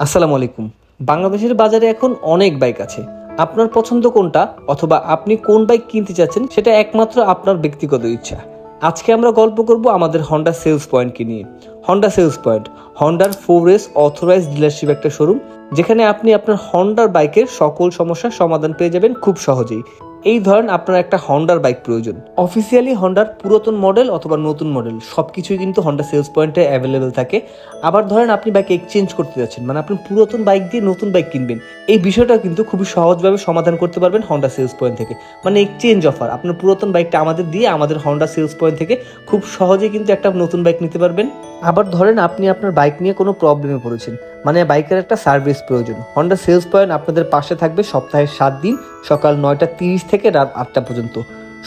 আসসালামু আলাইকুম। বাংলাদেশের বাজারে এখন অনেক বাইক আছে। আপনার পছন্দ কোনটা অথবা আপনি কোন বাইক কিনতে চাচ্ছেন সেটা একমাত্র আপনার ব্যক্তিগত ইচ্ছা। আজকে আমরা গল্প করব আমাদের হন্ডা সেলস পয়েন্টকে নিয়ে। হন্ডা সেলস পয়েন্ট হন্ডার ফোর এস অথরাইজ ডিলারশিপ একটা শোরুম যেখানে আপনি আপনার হন্ডার বাইকের সকল সমস্যার সমাধান পেয়ে যাবেন খুব সহজেই। এই ধরেন আপনার একটা হন্ডার বাইক প্রয়োজন। অফিসিয়ালি হন্ডার পুরাতন মডেল অথবা নতুন মডেল সব কিছুই কিন্তু হন্ডা সেলস পয়েন্টে অ্যাভেলেবেল থাকে। আবার ধরেন আপনি বাইক এক্সচেঞ্জ করতে যাচ্ছেন মানে আপনি পুরাতন বাইক দিয়ে নতুন বাইক কিনবেন। এই বিষয়টা কিন্তু খুবই সহজভাবে সমাধান করতে পারবেন হন্ডা সেলস পয়েন্ট থেকে। মানে এক্সচেঞ্জ অফার আপনার পুরাতন বাইকটা আমাদের দিয়ে আমাদের হন্ডা সেলস পয়েন্ট থেকে খুব সহজেই কিন্তু একটা নতুন বাইক নিতে পারবেন। আবার ধরেন আপনি আপনার বাইক নিয়ে কোনো প্রবলেমে পড়েছেন। মানে বাইকের একটা সার্ভিস প্রয়োজন। হন্ডা সেলস পয়েন্ট আপনাদের পাশে থাকবে সপ্তাহে সাত দিন, সকাল নয়টা তিরিশ থেকে রাত আটটা পর্যন্ত।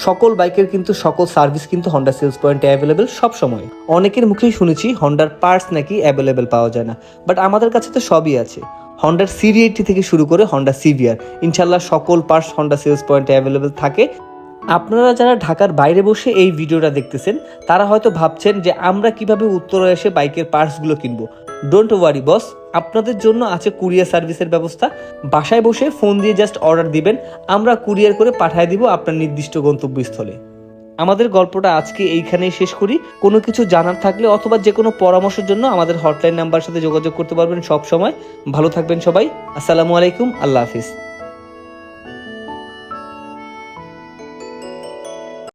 সকল বাইকের কিন্তু, সকল সার্ভিস কিন্তু হন্ডা সেলস পয়েন্টে অ্যাভেলেবেল সব সময়। অনেকের মুখেই শুনেছি হন্ডার পার্টস নাকি অ্যাভেলেবেল পাওয়া যায় না বাট আমাদের কাছে তো সবই আছে। হন্ডার সিরি এইটটি থেকে শুরু করে হন্ডা সিভিআর ইনশাল্লাহ সকল পার্টস হন্ডা সেলস পয়েন্টে অ্যাভেলেবেল থাকে। আপনারা যারা ঢাকার বাইরে বসে এই ভিডিওটা দেখতেছেন, তারা হয়তো ভাবছেন যে আমরা কীভাবে উত্তরে এসে বাইকের পার্টসগুলো কিনবো। ডোন্ট ওয়ারি বস আপনাদের জন্য আছে কুরিয়ার সার্ভিসের ব্যবস্থা। বাসায় বসে ফোন দিয়ে জাস্ট অর্ডার দিবেন। আমরা কুরিয়ার করে পাঠিয়ে দিব আপনার নির্দিষ্ট গন্তব্যস্থলে। আমাদের গল্পটা আজকে এইখানেই শেষ করি। কোনো কিছু জানার থাকলে অথবা যে কোনো পরামর্শের জন্য আমাদের হটলাইন নাম্বার সাথে যোগাযোগ করতে পারবেন সব সময় ভালো থাকবেন সবাই। আসসালামু আলাইকুম। আল্লাহ হাফিজ।